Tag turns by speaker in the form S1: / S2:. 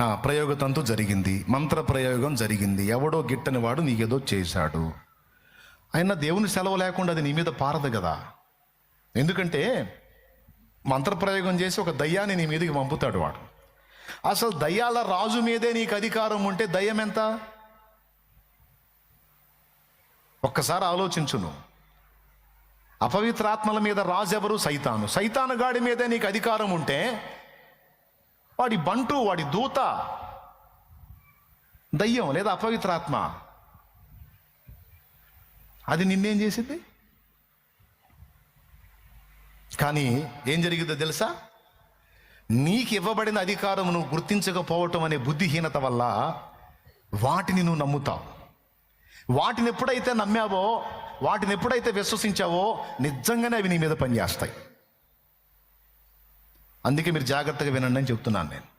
S1: ప్రయోగతంతో ప్రయోగతంతు జరిగింది మంత్ర ప్రయోగం జరిగింది. ఎవడో గిట్టని వాడు నీకేదో చేశాడు. అయినా దేవుని సెలవు లేకుండా అది నీ మీద పారదు కదా. ఎందుకంటే మంత్రప్రయోగం చేసి ఒక దయ్యాన్ని నీ మీదకి పంపుతాడు వాడు. అసలు దయ్యాల రాజు మీదే నీకు అధికారం ఉంటే దయ్యం ఎంత? ఒక్కసారి ఆలోచించును. అపవిత్రాత్మల మీద రాజు ఎవరు సైతాను? సైతాను గాడి మీదే నీకు అధికారం ఉంటే వాడి బంటు వాడి దూత. దయ్యం లేదా అపవిత్రాత్మ అది నిన్నేం చేసింది? కానీ ఏం జరిగిందో తెలుసా? నీకు ఇవ్వబడిన అధికారం నువ్వు గుర్తించకపోవటం అనే బుద్ధిహీనత వల్ల వాటిని నువ్వు నమ్ముతావు. వాటిని ఎప్పుడైతే నమ్మావో వాటిని ఎప్పుడైతే విశ్వసించావో నిజంగానే అవి నీ మీద పనిచేస్తాయి. అందుకే మీరు జాగ్రత్తగా వినండి అని చెప్తున్నాను నేను.